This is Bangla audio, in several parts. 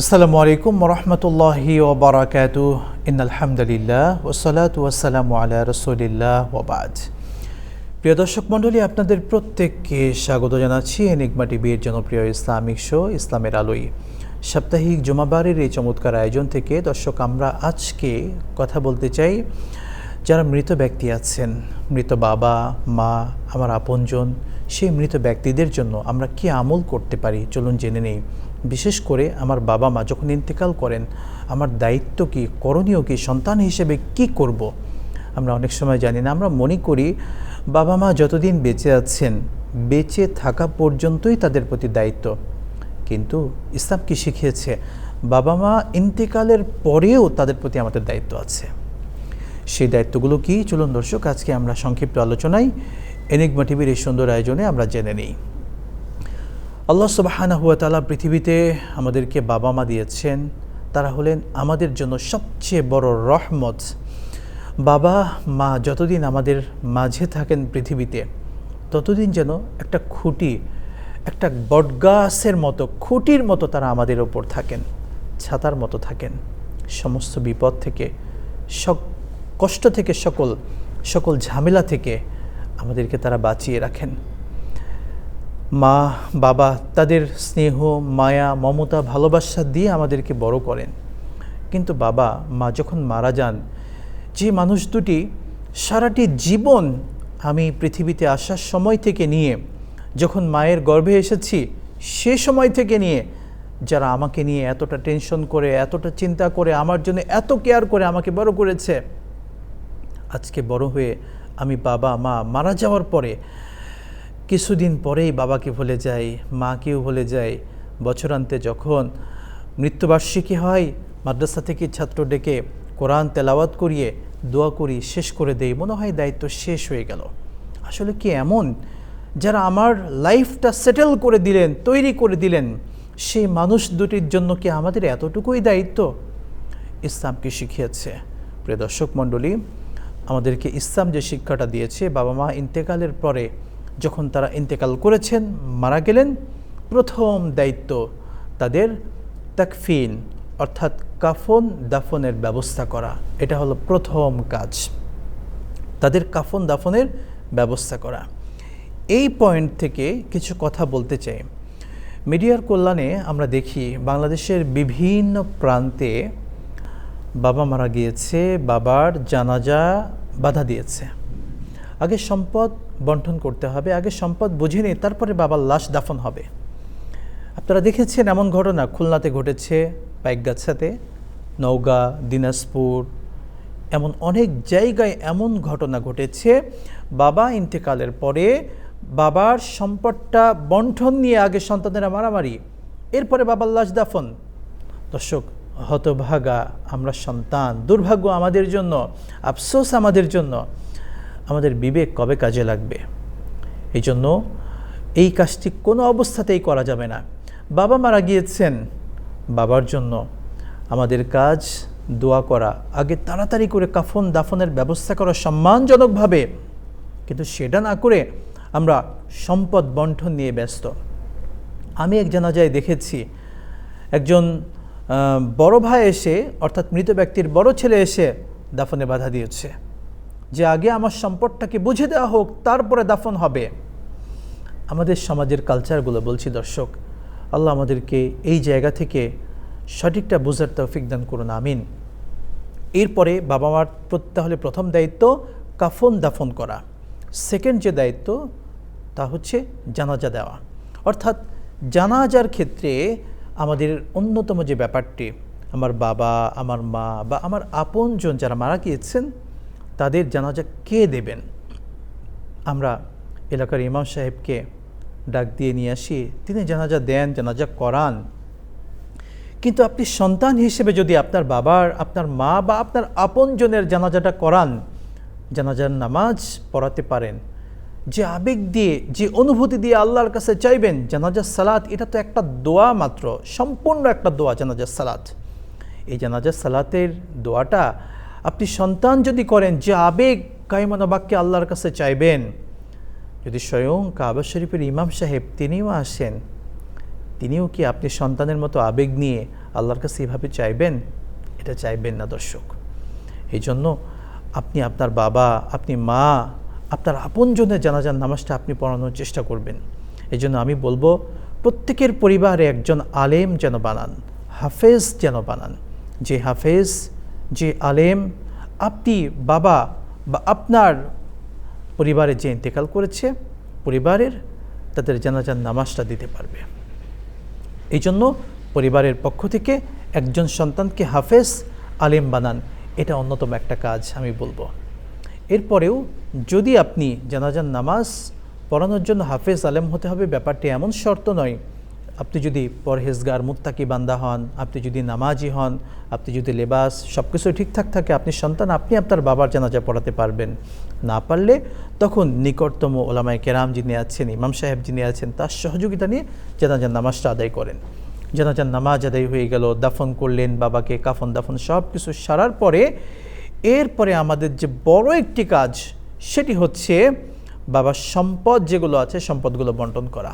আসসালামু আলাইকুম রহমতুল্লাহি ওবরাকাত ইন আলহামদুলিল্লাহ ওসালাত ওয়াসালামু আলা রসুলিল্লাহ ওবাদ প্রিয় দর্শক মণ্ডলী, আপনাদের প্রত্যেককে স্বাগত জানাচ্ছি এনিগমা টিভির জনপ্রিয় ইসলামিক শো, ইসলামের আলোই সাপ্তাহিক জুমাবারের এই চমৎকার আয়োজন থেকে দর্শক, আমরা আজকে কথা বলতে চাই যারা মৃত ব্যক্তি আছেন। মৃত বাবা, মা, আমার আপনজন, সেই মৃত ব্যক্তিদের জন্য আমরা কি আমল করতে পারি? চলুন জেনে নেই। বিশেষ করে আমার বাবা মা যখন ইন্তেকাল করেন, আমার দায়িত্ব কি, করণীয় কি, সন্তান হিসেবে কি করব। আমরা অনেক সময় জানি না। আমরা মনে করি বাবা মা যতদিন বেঁচে আছেন, বেঁচে থাকা পর্যন্তই তাদের প্রতি দায়িত্ব। কিন্তু ইসলাম কি শিখিয়েছে? বাবা মা ইন্তেকালের পরেও তাদের প্রতি আমাদের দায়িত্ব আছে। সেই দায়িত্বগুলো কি? চলুন দর্শক, আজকে আমরা সংক্ষিপ্ত আলোচনায় এনিগমা টিভির এই সুন্দর আয়োজনে আমরা জেনে নিই। আল্লাহ সুবাহানা হুয়া তালা পৃথিবীতে আমাদেরকে বাবা মা দিয়েছেন। তারা হলেন আমাদের জন্য সবচেয়ে বড় রহমত। বাবা মা যতদিন আমাদের মাঝে থাকেন পৃথিবীতে, ততদিন যেন একটা খুঁটি, একটা বটগাছের মতো, খুঁটির মতো তারা আমাদের ওপর থাকেন, ছাতার মতো থাকেন। সমস্ত বিপদ থেকে, সক, কষ্ট থেকে সকল সকল ঝামেলা থেকে আমাদেরকে তারা বাঁচিয়ে রাখেন। মা, বাবা তাদের স্নেহ, মায়া, মমতা, ভালোবাসা দিয়ে আমাদেরকে বড় করেন। কিন্তু বাবা, মা যখন মারা যান, যে মানুষ দুটি সারাটি জীবন আমি পৃথিবীতে আসার সময় থেকে নিয়ে, যখন মায়ের গর্ভে এসেছি, সে সময় থেকে নিয়ে, যারা আমাকে নিয়ে এতটা টেনশন করে, এতটা চিন্তা করে, আমার জন্য এত কেয়ার করে আমাকে বড় করেছে, আজকে বড় হয়ে আমি বাবা, মা মারা যাওয়ার পরে কিছুদিন পরেই বাবাকে ভুলে যায় মাকেও ভুলে যায় বছরান্তে যখন মৃত্যুবার্ষিকী হয়, মাদ্রাসা থেকে ছাত্র ডেকে কোরআন তেলাওয়াত করিয়ে দোয়া করি, শেষ করে দেই, মনে হয় দায়িত্ব শেষ হয়ে গেল। আসলে কি এমন? যারা আমার লাইফটা সেটেল করে দিলেন, তৈরি করে দিলেন, সেই মানুষ দুটির জন্য কি আমাদের এতটুকুই দায়িত্ব? ইসলামকে শিখিয়েছে? প্রিয় দর্শক মণ্ডলী, আমাদেরকে ইসলাম যে শিক্ষাটা দিয়েছে, বাবা মা ইন্তেকালের পরে যখন তারা ইন্তেকাল করেছেন, মারা গেলেন, প্রথম দায়িত্ব তাদের তাকফিন, অর্থাৎ কাফন, দাফনের ব্যবস্থা করা। এটা হলো প্রথম কাজ। তাদের কাফন, দাফনের ব্যবস্থা করা। এই পয়েন্ট থেকে কিছু কথা বলতে চাই। মিডিয়ার কল্যাণে আমরা দেখি, বাংলাদেশের বিভিন্ন প্রান্তে বাবা মারা গিয়েছে, বাবার জানাজা বাধা দিয়েছে। আগে সম্পদ বন্টন করতে হবে, আগে সম্পদ বুঝে নিয়ে তারপরে বাবার লাশ দাফন হবে। আপনারা দেখেছেন এমন ঘটনা, খুলনাতে ঘটেছে পাইকগাছাতে, নওগাঁ, দিনাজপুর, এমন অনেক জায়গায় এমন ঘটনা ঘটেছে। বাবা ইন্তেকালের পরে বাবার সম্পদটা বন্টন নিয়ে আগে সন্তানেরা মারামারি, এরপরে বাবার লাশ দাফন। দর্শক, হতভাগা আমরা সন্তান, দুর্ভাগ্য আমাদের জন্য, আফসোস আমাদের জন্য। আমাদের বিবেক কবে কাজে লাগবে? এই জন্য এই কাজটি কোনো অবস্থাতেই করা যাবে না। বাবা মারা গিয়েছেন, বাবার জন্য আমাদের কাজ দোয়া করা, আগে তাড়াতাড়ি করে কাফন দাফনের ব্যবস্থা করা সম্মানজনকভাবে, কিন্তু সেটা না করে আমরা সম্পদ বন্টন নিয়ে ব্যস্ত। আমি এক জানাজায় দেখেছি, একজন বড় ভাই এসে, অর্থাৎ মৃত ব্যক্তির বড় ছেলে এসে দাফনে বাধা দিয়েছে। যে আগে আমার সম্পদটাকে বুঝে দেওয়া হোক, তারপরে দাফন হবে। আমাদের সমাজের কালচারগুলো বলছি দর্শক, আল্লাহ আমাদেরকে এই জায়গা থেকে সঠিকটা বোঝার তৌফিক দান করুন, আমিন। এরপরে বাবা মার তাহলে প্রথম দায়িত্ব কাফন দাফন করা। সেকেন্ড যে দায়িত্ব, তা হচ্ছে জানাজা দেওয়া। অর্থাৎ জানাজার ক্ষেত্রে আমাদের অন্যতম যে ব্যাপারটি, আমার বাবা, আমার মা বা আমার আপনজন যারা মারা গিয়েছেন তাদের জানাজা কে দেবেন? আমরা এলাকার ইমাম সাহেবকে ডাক দিয়ে নিয়ে আসি, তিনি জানাজা দেন, জানাজা করান। কিন্তু আপনি সন্তান হিসেবে যদি আপনার বাবার, আপনার মা বা আপনার আপনজনের জানাজাটা করান, জানাজার নামাজ পড়াতে পারেন। যে আবেগ দিয়ে, যে অনুভূতি দিয়ে আল্লাহর কাছে চাইবেন, জানাজার সালাত, এটা তো একটা দোয়া মাত্র, সম্পূর্ণ একটা দোয়া, জানাজার সালাত। এই জানাজার সালাতের দোয়াটা আপনি সন্তান যদি করেন, যে আবেগ কাইমানা বাক্যে আল্লাহর কাছে চাইবেন, যদি স্বয়ং কাবা শরীফের ইমাম সাহেব তিনিও আসেন, তিনিও কি আপনি সন্তানের মতো আবেগ নিয়ে আল্লাহর কাছে এভাবে চাইবেন? এটা চাইবেন না দর্শক। এই জন্য আপনি আপনার বাবা, আপনি মা, আপনার আপনজনের জানাজার নামাজটা আপনি পড়ানোর চেষ্টা করবেন। এই জন্য আমি বলব, প্রত্যেকের পরিবারে একজন আলেম যেন বানান, হাফেজ যেন বানান। যে হাফেজ যে আলেম, আপনি বাবা বা আপনার পরিবারে যে ইন্তেকাল করেছে, পরিবারের তাদের জানাজার নামাজটা দিতে পারবে। এই জন্য পরিবারের পক্ষ থেকে একজন সন্তানকে হাফেজ, আলেম বানান, এটা অন্যতম একটা কাজ আমি বলব। এরপরেও যদি আপনি জানাজান নামাজ পড়ানোর জন্য হাফেজ, আলেম হতে হবে, ব্যাপারটি এমন শর্ত নয় আপনি যদি পরহেজগার, মুত্তাকি বান্দা হন, আপনি যদি নামাজি হন, আপনি যদি লেবাস সব কিছু ঠিকঠাক থাকে, আপনি সন্তান, আপনি আপনার বাবার জানাজা পড়াতে পারবেন। না পারলে তখন নিকটতম ওলামায় কেরাম যিনি আছেন, ইমাম সাহেব যিনি আছেন, তার সহযোগিতা নিয়ে জানাজার নামাজটা আদায় করেন। জানাজার নামাজ আদায় হয়ে গেল, দাফন করলেন বাবাকে, কাফন, দাফন সব কিছু সারার পরে এরপরে আমাদের যে বড় একটি কাজ, সেটি হচ্ছে বাবার সম্পদ যেগুলো আছে, সম্পদগুলো বন্টন করা।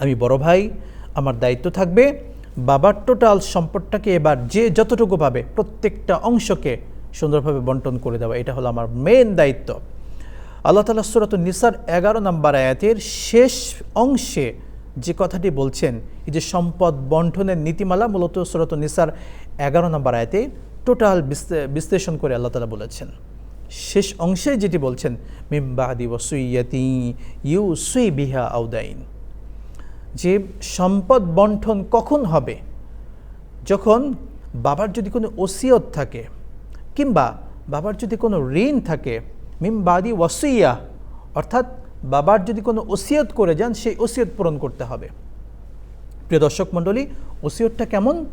আমি বড় ভাই, আমার দায়িত্ব থাকবে। বাবার টোটাল সম্পদটাকে এবার যে যতটুকু পাবে প্রত্যেকটা অংশকে সুন্দরভাবে বন্টন করে দেওয়া, এটা হলো আমার মেন দায়িত্ব। আল্লাহ তালা সুরাত নিসার এগারো নম্বর আয়াতের শেষ অংশে যে কথাটি বলছেন, এই যে সম্পদ বন্টনের নীতিমালা মূলত সুরাত নিসার এগারো নম্বর আয়াতে টোটাল বিশ্লেষণ করে আল্লাহ তালা বলেছেন। শেষ অংশে যেটি বলছেন মিমবাদি ওসুইয়াতি ইউ সুই বিহা আউদাইন যে সম্পদ বন্টন কখন হবে? যখন বাবার যদি কোনো ওসিয়ত থাকে কিংবা বাবার যদি কোনো ঋণ থাকে মিমবাদি ওয়াসুইয়া অর্থাৎ বাবার যদি কোনো ওসিয়ত করে যান, সেই ওসিয়ত পূরণ করতে হবে। প্রিয় দর্শক মণ্ডলী, ওসিয়তটা কেমন?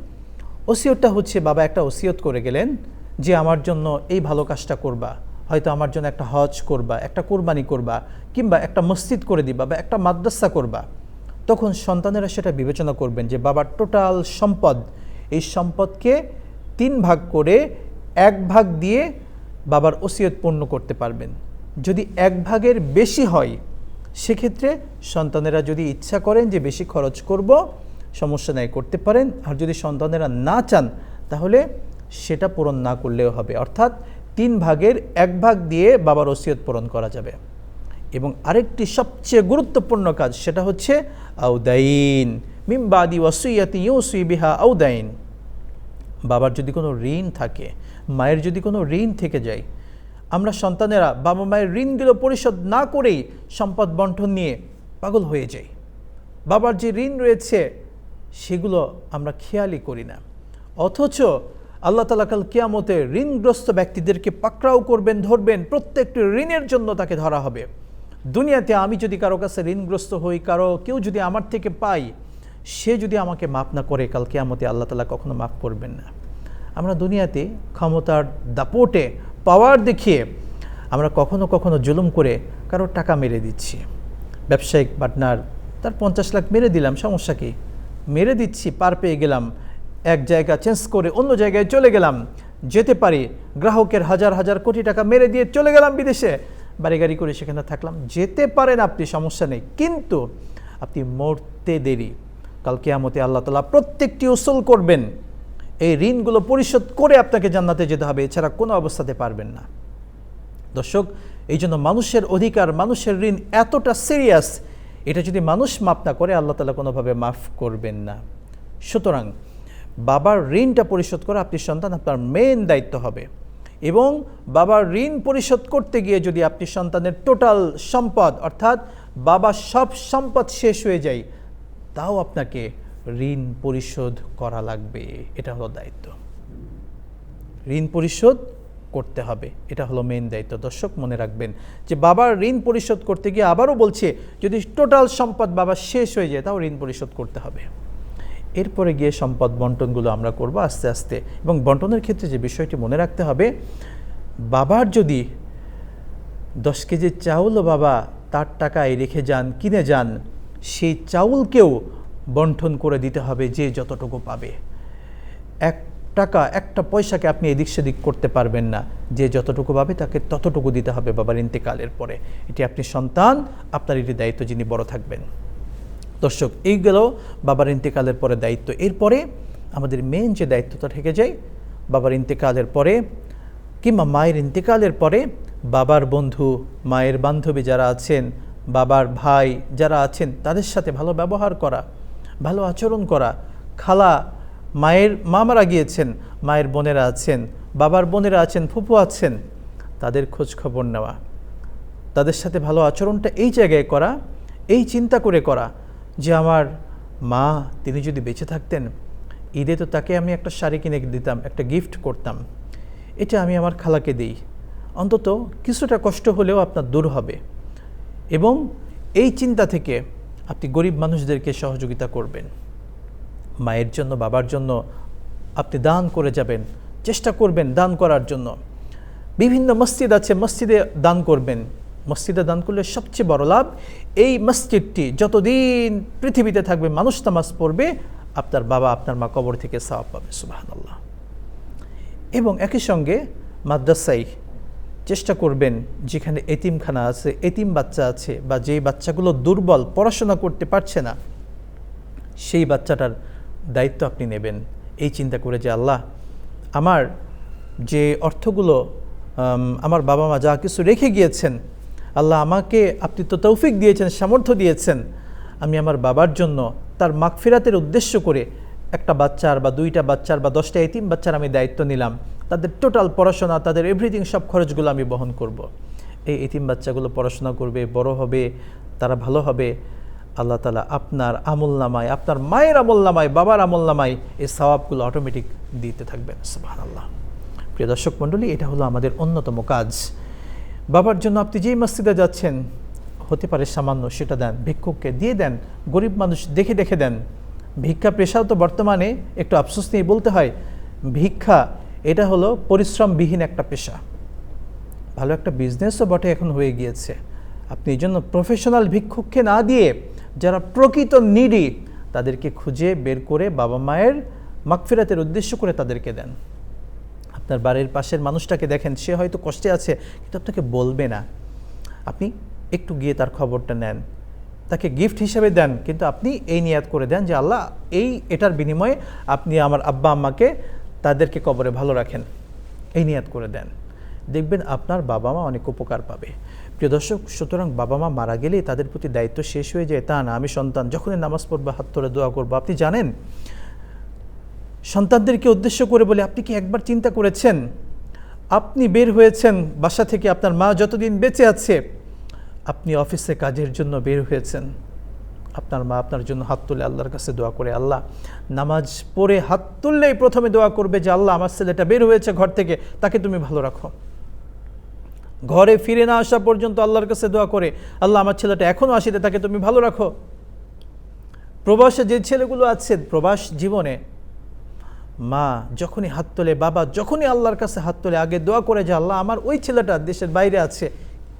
ওসিয়তটা হচ্ছে, বাবা একটা ওসিয়ত করে গেলেন যে আমার জন্য এই ভালো কাজটা করবা, হয়তো আমার জন্য একটা হজ করবা, একটা কোরবানি করবা, কিংবা একটা মসজিদ করে দিবা বা একটা মাদ্রাসা করবা। তখন সন্তানেরা সেটা বিবেচনা করবেন যে বাবার টোটাল সম্পদ, এই সম্পদকে তিন ভাগ করে এক ভাগ দিয়ে বাবার ওসিয়ত পূর্ণ করতে পারবেন। যদি এক ভাগের বেশি হয়, সেক্ষেত্রে সন্তানেরা যদি ইচ্ছা করেন যে, বেশি খরচ করব, সমস্যা নেই, করতে পারেন। আর যদি সন্তানেরা না চান, তাহলে সেটা পূরণ না করলেও হবে। অর্থাৎ তিন ভাগের এক ভাগ দিয়ে বাবার ওসিয়ত পূরণ করা যাবে। এবং আরেকটি সবচেয়ে গুরুত্বপূর্ণ কাজ, সেটা হচ্ছে আউদাইন মিমবাদি ওয়াসুইয়াতি ইউসুই বিহা আউদাইন বাবার যদি কোনো ঋণ থাকে, মায়ের যদি কোনো ঋণ থেকে যায়, আমরা সন্তানেরা বাবা মায়ের ঋণগুলো পরিশোধ না করেই সম্পদ বন্টন নিয়ে পাগল হয়ে যাই। বাবার যে ঋণ রয়েছে, সেগুলো আমরা খেয়ালই করি না। অথচ আল্লাহ তালা কাল কিয়ামতে ঋণগ্রস্ত ব্যক্তিদেরকে পাকড়াও করবেন, ধরবেন, প্রত্যেকটি ঋণের জন্য তাকে ধরা হবে। দুনিয়াতে আমি যদি কারও কাছে ঋণগ্রস্ত হই, কারও কেউ যদি আমার থেকে পাই সে যদি আমাকে মাফ না করে, কাল কেয়ামতে আল্লাহ তালা কখনো মাফ করবেন না। আমরা দুনিয়াতে ক্ষমতার দাপটে, পাওয়ার দেখিয়ে আমরা কখনো কখনো জুলুম করে কারও টাকা মেরে দিচ্ছি। ব্যবসায়িক পার্টনার, তার পঞ্চাশ লাখ মেরে দিলাম, সমস্যা কি? মেরে দিচ্ছি, পার পেয়ে গেলাম, এক জায়গা চেঞ্জ করে অন্য জায়গায় চলে গেলাম, যেতে পারি, গ্রাহকের হাজার হাজার কোটি টাকা মেরে দিয়ে চলে গেলাম বিদেশে। বাড়ি গাড়ি করে সেখানে থাকলাম। যেতে পারেন আপনি, সমস্যা নেই। কিন্তু আপনি মরতে দেরি। কাল কেয়ামতে আল্লাহ তালা প্রত্যেকটি উসুল করবেন। এই ঋণগুলো পরিশোধ করে আপনাকে জান্নাতে যেতে হবে। এছাড়া কোনো অবস্থাতে পারবেন না। দর্শক এই জন্য মানুষের অধিকার, মানুষের ঋণ এতটা সিরিয়াস এটা যদি মানুষ মাফ না করে, আল্লাহ তালা কোনোভাবে মাফ করবেন না। সুতরাং বাবার ঋণটা পরিশোধ করা, আপনি সন্তান, আপনার মেন দায়িত্ব হবে। এবং বাবার ঋণ পরিশোধ করতে গিয়ে যদি আপনি সন্তানের টোটাল সম্পদ, অর্থাৎ বাবার সব সম্পদ শেষ হয়ে যায়, তাও আপনাকে ঋণ পরিশোধ করা লাগবে। এটা হলো দায়িত্ব। ঋণ পরিশোধ করতে হবে। এটা হলো মেন দায়িত্ব। দর্শক, মনে রাখবেন যে বাবার ঋণ পরিশোধ করতে গিয়ে আবারও বলছে, যদি টোটাল সম্পদ বাবা শেষ হয়ে যায়, তাও ঋণ পরিশোধ করতে হবে। এরপরে গিয়ে সম্পদ বন্টনগুলো আমরা করব আস্তে আস্তে। এবং বন্টনের ক্ষেত্রে যে বিষয়টি মনে রাখতে হবে, বাবার যদি দশ কেজি চাউলও বাবা তার টাকায় রেখে যান, কিনে যান, সেই চাউলকেও বন্টন করে দিতে হবে যে যতটুকু পাবে। এক টাকা, একটা পয়সাকে আপনি এদিক সেদিক করতে পারবেন না। যে যতটুকু পাবে তাকে ততটুকু দিতে হবে বাবার ইন্তেকালের পরে। এটি আপনি সন্তান, আপনার এটি দায়িত্ব যিনি বড় থাকবেন। দর্শক, এই গেল বাবার ইন্তেকালের পরে দায়িত্ব। এরপরে আমাদের মেন যে দায়িত্বটা থেকে যায়, বাবার ইন্তেকালের পরে কিংবা মায়ের ইন্তেকালের পরে বাবার বন্ধু, মায়ের বান্ধবী যারা আছেন, বাবার ভাই যারা আছেন, তাদের সাথে ভালো ব্যবহার করা, ভালো আচরণ করা। খালা, মায়ের মা মারা গিয়েছেন, মায়ের বোনেরা আছেন, বাবার বোনেরা আছেন ফুপু আছেন, তাদের খোঁজ খবর নেওয়া, তাদের সাথে ভালো আচরণটা এই জায়গায় করা, এই চিন্তা করে করা যে আমার মা, তিনি যদি বেঁচে থাকতেন, ঈদে তো তাকে আমি একটা শাড়ি কিনে দিতাম, একটা গিফট করতাম। এটা আমি আমার খালাকে দিই। অন্তত কিছুটা কষ্ট হলেও আপনার দূর হবে। এবং এই চিন্তা থেকে আপনি গরিব মানুষদেরকে সহযোগিতা করবেন। মায়ের জন্য, বাবার জন্য আপনি দান করে যাবেন, চেষ্টা করবেন দান করার জন্য। বিভিন্ন মসজিদ আছে, মসজিদে দান করবেন। মসজিদে দান করলে সবচেয়ে বড় লাভ, এই মসজিদটি যতদিন পৃথিবীতে থাকবে, মানুষ নামাজ পড়বে, আপনার বাবা আপনার মা কবর থেকে সাওয়াব পাবে সুবাহান্লাহ এবং একই সঙ্গে মাদ্রাসায় চেষ্টা করবেন, যেখানে এতিমখানা আছে, এতিম বাচ্চা আছে, বা যেই বাচ্চাগুলো দুর্বল, পড়াশোনা করতে পারছে না, সেই বাচ্চাটার দায়িত্ব আপনি নেবেন। এই চিন্তা করে যে আল্লাহ, আমার যে অর্থগুলো আমার বাবা মা যা কিছু রেখে গিয়েছেন আল্লাহ আমাকে, আপনি তো তৌফিক দিয়েছেন, সামর্থ্য দিয়েছেন। আমি আমার বাবার জন্য তার মাগফিরাতের উদ্দেশ্য করে একটা বাচ্চার বা দুইটা বাচ্চার বা দশটা এতিম বাচ্চার আমি দায়িত্ব নিলাম। তাদের টোটাল পড়াশোনা, তাদের এভরিথিং সব খরচগুলো আমি বহন করব। এই এতিম বাচ্চাগুলো পড়াশোনা করবে, বড় হবে, তারা ভালো হবে। আল্লাহ তালা আপনার আমল নামায়, আপনার মায়ের আমল নামায়, বাবার আমল নামায় এই সওয়াবগুলো অটোমেটিক দিতে থাকবেন। সুবাহ আল্লাহ প্রিয় দর্শক মণ্ডলী, এটা হলো আমাদের অন্যতম কাজ। বাবার জন্য আপনি যেই মসজিদে যাচ্ছেন, হতে পারে সামান্য সেটা দেন, ভিক্ষুককে দিয়ে দেন, গরিব মানুষ দেখে দেখে দেন, ভিক্ষা পেশাও তো বর্তমানে একটু আফসোস নিয়ে বলতে হয়, ভিক্ষা এটা হলো পরিশ্রমবিহীন একটা পেশা। ভালো একটা বিজনেসও বটে এখন হয়ে গিয়েছে। আপনি এই জন্য প্রফেশনাল ভিক্ষুককে না দিয়ে যারা প্রকৃত নিডি তাদেরকে খুঁজে বের করে বাবা মায়ের মাগফিরাতের উদ্দেশ্য করে তাদেরকে দেন। আপনার বাড়ির পাশের মানুষটাকে দেখেন, সে হয়তো কষ্টে আছে, কিন্তু আপনাকে বলবে না। আপনি একটু গিয়ে তার খবরটা নেন। তাকে গিফট হিসেবে দেন, কিন্তু আপনি এই নিয়াত করে দেন যে, আল্লাহ, এই, এটার বিনিময়ে আপনি আমার আব্বা আম্মাকে তাদেরকে কবরে ভালো রাখেন। এই নিয়াত করে দেন। দেখবেন আপনার বাবা মা অনেক উপকার পাবে। প্রিয় দর্শক, সুতরাং বাবা মা মারা গেলেই তাদের প্রতি দায়িত্ব শেষ হয়ে যায়। তা না, আমি সন্তান, যখনই নামাজ পড়ব, হাত ধরে দোয়া করব। আপনি জানেন সন্তানদেরকে উদ্দেশ্য করে বলে, আপনি কি একবার চিন্তা করেছেন? আপনি বের হয়েছেন বাসা থেকে, আপনার মা যতদিন বেঁচে আছে, আপনি অফিসে কাজের জন্য বের হয়েছেন। আপনার মা আপনার জন্য হাত তুলে আল্লাহর কাছে দোয়া করে, আল্লাহ নামাজ পড়ে হাত তুললেই প্রথমে দোয়া করবে যে, আল্লাহ, আমার ছেলেটা বের হয়েছে ঘর থেকে, তাকে তুমি ভালো রাখো। ঘরে ফিরে না আসা পর্যন্ত আল্লাহর কাছে দোয়া করে, আল্লাহ, আমার ছেলেটা এখনও আসিতে, তাকে তুমি ভালো রাখো। প্রবাসে যে ছেলেগুলো আছে প্রবাস জীবনে মা, যখনই হাত তোলে, বাবা, যখনই আল্লাহর কাছে হাত তোলে, আগে দোয়া করে যে, আল্লাহ, আমার ওই ছেলেটা দেশের বাইরে আছে।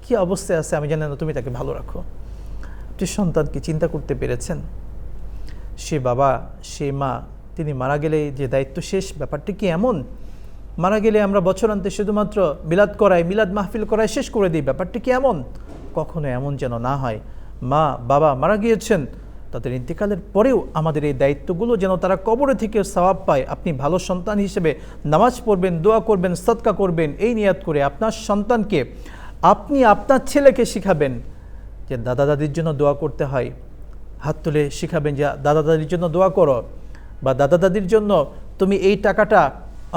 কি অবস্থায় আছে আমি জানি না, তুমি তাকে ভালো রাখো। আপনি সন্তানকে চিন্তা করতে পেরেছেন? সে বাবা, সে মা, তিনি মারা গেলে যে দায়িত্ব শেষ, ব্যাপারটি কি এমন? মারা গেলে আমরা বছরান্তে শুধুমাত্র মিলাদ করাই, মিলাদ মাহফিল করাই শেষ করে দিই, ব্যাপারটি কি এমন? কখনো এমন যেন না হয়। মা, বাবা, মারা গিয়েছেন তাদের ইন্তেকালের পরেও আমাদের এই দায়িত্বগুলো যেন তারা কবরে থেকে সওয়াব পায়। আপনি ভালো সন্তান হিসেবে নামাজ পড়বেন, দোয়া করবেন সৎকা করবেন, এই নিয়াত করে আপনার সন্তানকে আপনি আপনার ছেলেকে শিখাবেন যে দাদা দাদির জন্য দোয়া করতে হয়। হাত তুলে শিখাবেন যে দাদা দাদির জন্য দোয়া করো বা দাদা দাদির জন্য তুমি এই টাকাটা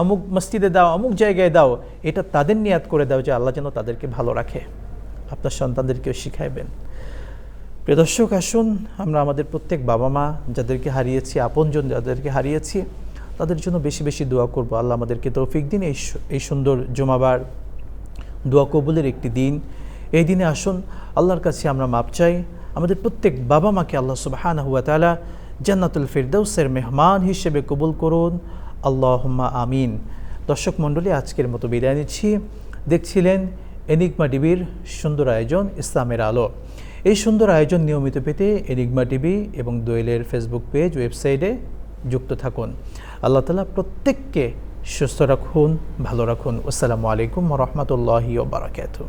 অমুক মসজিদে দাও, অমুক জায়গায় দাও, এটা তাদের নিয়াত করে দাও যে আল্লাহ যেন তাদেরকে ভালো রাখে। আপনার সন্তানদেরকেও শিখাইবেন। প্রিয় দর্শক, আসুন আমরা আমাদের প্রত্যেক বাবা মা যাদেরকে হারিয়েছি, আপনজন যাদেরকে হারিয়েছি, তাদের জন্য বেশি বেশি দোয়া করব। আল্লাহ আমাদেরকে তৌফিক দিন। এই এই সুন্দর জমাবার দোয়া কবুলের একটি দিন। এই দিনে আসুন, আল্লাহর কাছে আমরা মাপ চাই। আমাদের প্রত্যেক বাবা মাকে আল্লাহ সুবাহান হুয়া তালা জান্নাতুল ফিরদৌসের মেহমান হিসেবে কবুল করুন। আল্লাহম্মা আমিন। দর্শক মণ্ডলী, আজকের মতো বিদায় নিচ্ছি। দেখছিলেন এনিগমা ডিবির সুন্দর আয়োজন, ইসলামের আলো। এই সুন্দর আয়োজন নিয়মিত পেতে এনিগমা টিভি এবং দোয়েলের ফেসবুক পেজ, ওয়েবসাইটে যুক্ত থাকুন। আল্লাহ তালা প্রত্যেককে সুস্থ রাখুন, ভালো রাখুন। আসসালামু আলাইকুম রহমতুল্লাহি বারাকাতুহ।